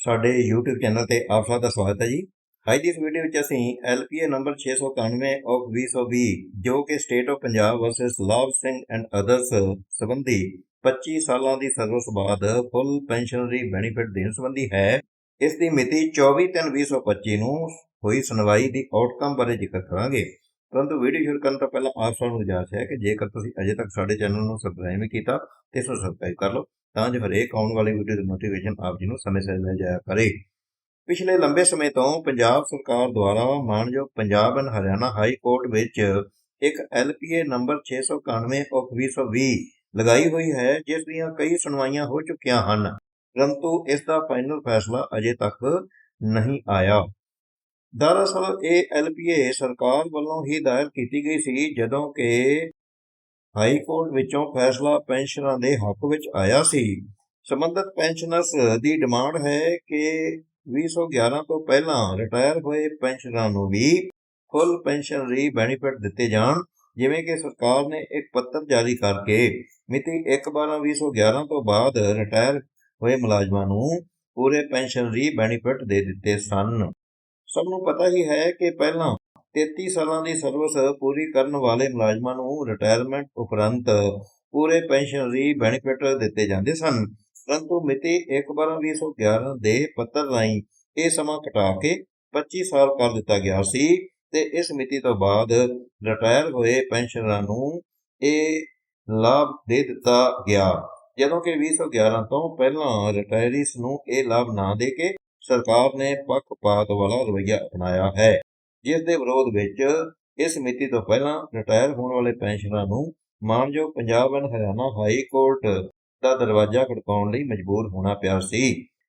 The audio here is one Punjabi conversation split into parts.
ਸਾਡੇ YouTube ਚੈਨਲ ਤੇ ਆਪ ਸਭ ਦਾ ਸਵਾਗਤ ਹੈ ਜੀ। ਅੱਜ ਦੀ ਇਸ ਵੀਡੀਓ ਵਿੱਚ ਅਸੀਂ LPA ਨੰਬਰ 691 ਆਫ 2020 ਜੋ ਕਿ ਸਟੇਟ ਆਫ ਪੰਜਾਬ ਵਰਸਸ ਲਾਭ ਸਿੰਘ ਐਂਡ ਅਦਰਸ ਸੰਬੰਧੀ 25 ਸਾਲਾਂ ਦੀ ਸਰਵਿਸ ਬਾਅਦ ਫੁੱਲ ਪੈਨਸ਼ਨਰੀ ਬੈਨੀਫਿਟ ਦੇਣ ਸੰਬੰਧੀ ਹੈ। ਇਸ ਦੀ ਮਿਤੀ 24/3/2025 ਨੂੰ ਹੋਈ ਸੁਣਵਾਈ ਦੀ ਆਊਟਕਮ ਬਾਰੇ ਜ਼ਿਕਰ ਕਰਾਂਗੇ। ਪਰੰਤੂ ਵੀਡੀਓ ਸ਼ੁਰੂ ਕਰਨ ਤੋਂ ਪਹਿਲਾਂ ਆਪ ਸਭ ਨੂੰ ਗੁਜ਼ਾਰਿਸ਼ ਹੈ ਕਿ ਜੇਕਰ ਤੁਸੀਂ ਅਜੇ ਤੱਕ ਸਾਡੇ ਚੈਨਲ ਨੂੰ ਸਬਸਕ੍ਰਾਈਬ ਨਹੀਂ ਕੀਤਾ, ਤੇ ਇਸ ਨੂੰ ਸਬਸਕ੍ਰਾਈਬ ਕਰ ਲਓ, ਤਾਂ ਜੋ ਹਰੇਕ ਆਉਣ ਵਾਲੀ ਵੀਡੀਓ ਦੀ ਨੋਟੀਫਿਕੇਸ਼ਨ ਆਪ ਜੀ ਨੂੰ ਸਮੇਂ ਸਿਰ ਮਿਲ ਜਾਇਆ ਕਰੇ। ਪਿਛਲੇ ਲੰਬੇ ਸਮੇਂ ਤੋਂ ਪੰਜਾਬ ਸਰਕਾਰ ਦੁਆਰਾ ਮਾਨਯੋਗ Punjab and Haryana high court ਵਿੱਚ ਇੱਕ LPA ਨੰਬਰ 691 ਆਫ 2020 ਲਗਾਈ ਹੋਈ ਹੈ, ਜਿਸ ਦੀਆਂ ਕਈ ਸੁਣਵਾਈਆਂ ਹੋ ਚੁੱਕੀਆਂ ਹਨ। ਪਰੰਤੂ ਇਸ ਦਾ ਫਾਈਨਲ ਫੈਸਲਾ ਅਜੇ ਤੱਕ ਨਹੀਂ ਆਇਆ। ਦਰਅਸਲ ਇਹ LPA ਸਰਕਾਰ ਵੱਲੋਂ ਹੀ ਦਾਇਰ ਕੀਤੀ ਗਈ ਸੀ ਜਦੋਂ ਕਿ ਹਾਈ ਕੋਰਟ ਵਿੱਚੋਂ ਫੈਸਲਾ ਪੈਨਸ਼ਨਰਾਂ ਦੇ ਹੱਕ ਵਿੱਚ ਆਇਆ ਸੀ। ਸਬੰਧਤ ਪੈਨਸ਼ਨਰਸ ਦੀ ਡਿਮਾਂਡ ਹੈ ਕਿ 2011 ਤੋਂ ਪਹਿਲਾਂ ਰਿਟਾਇਰ ਹੋਏ ਪੈਨਸ਼ਨਰਾਂ ਨੂੰ ਵੀ ਫੁੱਲ ਪੈਨਸ਼ਨਰੀ ਬੈਨੀਫਿਟ ਦਿੱਤੇ ਜਾਣ, ਜਿਵੇਂ ਕਿ ਸਰਕਾਰ ਨੇ ਇੱਕ ਪੱਤਰ ਜਾਰੀ ਕਰਕੇ ਮਿਤੀ 1/12/2011 ਤੋਂ ਬਾਅਦ ਰਿਟਾਇਰ ਹੋਏ ਮੁਲਾਜ਼ਮਾਂ ਨੂੰ ਪੂਰੇ ਪੈਨਸ਼ਨਰੀ ਬੈਨੀਫਿਟ ਦੇ ਦਿੱਤੇ ਸਨ। ਸਭ ਨੂੰ ਪਤਾ ਹੀ ਹੈ ਕਿ ਪਹਿਲਾਂ 33 ਸਾਲਾਂ ਦੀ ਸਰਵਿਸ ਪੂਰੀ ਕਰਨ ਵਾਲੇ ਮੁਲਾਜ਼ਮਾਂ ਨੂੰ ਰਿਟਾਇਰਮੈਂਟ ਉਪਰੰਤ ਪੂਰੇ ਪੈਨਸ਼ਨਰੀ ਬੈਨੀਫਿਟ ਦਿੱਤੇ ਜਾਂਦੇ ਸਨ। ਪਰੰਤੂ ਮਿਤੀ 1/12/2011 ਦੇ ਪੱਤਰ ਰਾਹੀਂ ਇਹ ਸਮਾਂ ਘਟਾ ਕੇ 25 ਸਾਲ ਕਰ ਦਿੱਤਾ ਗਿਆ ਸੀ ਤੇ ਇਸ ਮਿਤੀ ਤੋਂ ਬਾਅਦ ਰਿਟਾਇਰ ਹੋਏ ਪੈਨਸ਼ਨਰਾਂ ਨੂੰ ਇਹ ਲਾਭ ਦੇ ਦਿੱਤਾ ਗਿਆ। ਜਦੋਂ ਕਿ 2011 ਤੋਂ ਪਹਿਲਾਂ ਰਿਟਾਇਰੀਸ ਨੂੰ ਇਹ ਲਾਭ ਨਾ ਦੇ ਕੇ ਸਰਕਾਰ ਨੇ ਪੱਖਪਾਤ ਵਾਲਾ ਰਵੱਈਆ ਅਪਣਾਇਆ ਹੈ, ਜਿਸ ਦੇ ਵਿਰੋਧ ਵਿੱਚ ਇਸ ਮਿਤੀ ਤੋਂ ਪਹਿਲਾਂ ਰਿਟਾਇਰ ਹੋਣ ਵਾਲੇ ਪੈਨਸ਼ਨਰਾਂ ਨੂੰ ਮਾਨਯੋਗ Punjab and Haryana high court ਦਾ ਦਰਵਾਜ਼ਾ ਖੜਕਾਉਣ ਲਈ ਮਜਬੂਰ ਹੋਣਾ ਪਿਆ ਸੀ।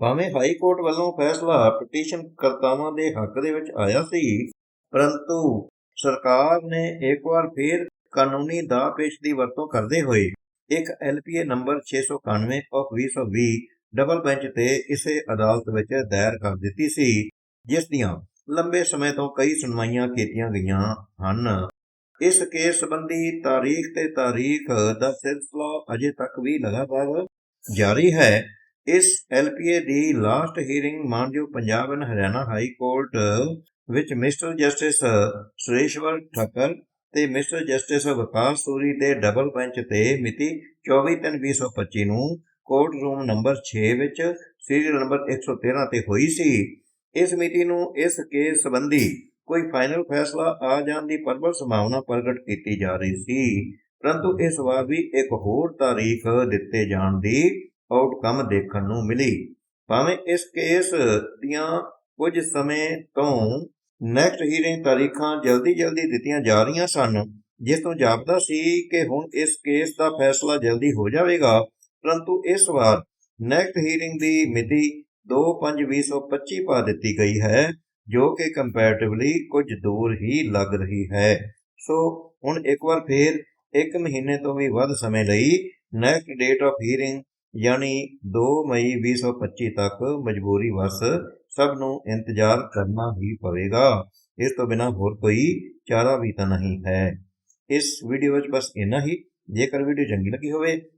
ਭਾਵੇਂ ਹਾਈ ਕੋਰਟ ਵੱਲੋਂ ਫੈਸਲਾ ਪਟੀਸ਼ਨ ਕਰਤਾਵਾਂ ਦੇ ਹੱਕ ਦੇ ਵਿੱਚ ਆਇਆ ਸੀ, ਪਰੰਤੂ ਸਰਕਾਰ ਨੇ ਇੱਕ ਵਾਰ ਫੇਰ ਕਾਨੂੰਨੀ ਦਾਅ ਪੇਸ਼ ਦੀ ਵਰਤੋਂ ਕਰਦੇ ਹੋਏ ਇੱਕ LPA number 691 of 2020 double bench ਤੇ ਇਸੇ ਅਦਾਲਤ ਵਿੱਚ ਦਾਇਰ ਕਰ ਦਿੱਤੀ ਸੀ, ਜਿਸ ਦੀਆਂ ਲੰਬੇ ਸਮੇਂ ਤੋਂ ਕਈ ਸੁਣਵਾਈਆਂ ਕੀਤੀਆਂ ਗਈਆਂ ਹਨ। ਇਸ ਕੇਸ ਸੰਬੰਧੀ ਤਾਰੀਖ ਤੇ ਤਾਰੀਖ ਦਾ ਸਿਲਸਿਲਾ ਅਜੇ ਤੱਕ ਵੀ ਲਗਾਤਾਰ ਜਾਰੀ ਹੈ। ਇਸ LPA ਦੀ ਲਾਸਟ ਹੀਅਰਿੰਗ ਮਾਨਯੋਗ Punjab and Haryana high court ਵਿੱਚ ਮਿਸਟਰ ਜਸਟਿਸ ਸੁਰੇਸ਼ਵਰ ਠੱਕਰ ਤੇ ਮਿਸਟਰ ਜਸਟਿਸ ਵਿਕਾਸ ਸੂਰੀ ਦੇ ਡਬਲ ਬੈਂਚ ਤੇ ਮਿਤੀ 24/3/2025 ਨੂੰ ਕੋਰਟ ਰੂਮ ਨੰਬਰ 6 ਵਿੱਚ ਸੀਰੀਅਲ ਨੰਬਰ 113 ਤੇ ਹੋਈ ਸੀ। ਇਸ ਮਿਤੀ ਨੂੰ ਇਸ ਕੇਸ ਸੰਬੰਧੀ ਕੋਈ ਫਾਈਨਲ ਫੈਸਲਾ ਆ ਜਾਣ ਦੀ ਪ੍ਰਬਲ ਸੰਭਾਵਨਾ ਪ੍ਰਗਟ ਕੀਤੀ ਜਾ ਰਹੀ ਸੀ। ਪਰੰਤੂ ਇਸ ਵਾਰ ਵੀ ਇੱਕ ਹੋਰ ਤਾਰੀਖ ਦਿੱਤੇ ਜਾਣ ਦੀ ਆਊਟਕਮ ਦੇਖਣ ਨੂੰ ਮਿਲੀ। ਭਾਵੇਂ ਇਸ ਕੇਸ ਦੀਆਂ ਕੁਝ ਸਮੇਂ ਤੋਂ ਨੈਕਸਟ ਹੀਰਿੰਗ ਤਾਰੀਖਾਂ ਜਲਦੀ-ਜਲਦੀ ਦਿੱਤੀਆਂ ਜਾ ਰਹੀਆਂ ਸਨ, ਜਿਸ ਤੋਂ ਜਾਪਦਾ ਸੀ ਕਿ ਹੁਣ ਇਸ ਕੇਸ ਦਾ ਫੈਸਲਾ ਜਲਦੀ ਹੋ ਜਾਵੇਗਾ। ਪਰੰਤੂ ਇਸ ਵਾਰ ਨੈਕਸਟ ਹੀਅਰਿੰਗ ਦੀ ਮਿਤੀ 2/5/2025 ਪਾ ਦਿੱਤੀ ਗਈ ਹੈ, ਜੋ ਕਿ ਕੰਪੈਰੀਟਿਵਲੀ ਕੁਝ ਦੂਰ ਹੀ ਲੱਗ ਰਹੀ ਹੈ। ਸੋ ਹੁਣ ਇੱਕ ਵਾਰ ਫੇਰ ਇੱਕ ਮਹੀਨੇ ਤੋਂ ਵੀ ਵੱਧ ਸਮੇਂ ਲਈ ਨੈਕਸਟ ਡੇਟ ਆਫ ਹੀਅਰਿੰਗ ਯਾਨੀ 2 ਮਈ 2025 ਤੱਕ ਮਜਬੂਰੀ ਵਸ ਸਭ ਨੂੰ ਇੰਤਜ਼ਾਰ ਕਰਨਾ ਹੀ ਪਵੇਗਾ। ਇਸ ਤੋਂ ਬਿਨਾ ਹੋਰ ਕੋਈ ਚਾਰਾ ਵੀ ਤਾਂ ਨਹੀਂ ਹੈ। ਇਸ ਵੀਡੀਓ ਵਿੱਚ ਬਸ ਇੰਨਾ ਹੀ। ਜੇਕਰ ਵੀਡੀਓ ਚੰਗੀ ਲੱਗੀ ਹੋਵੇ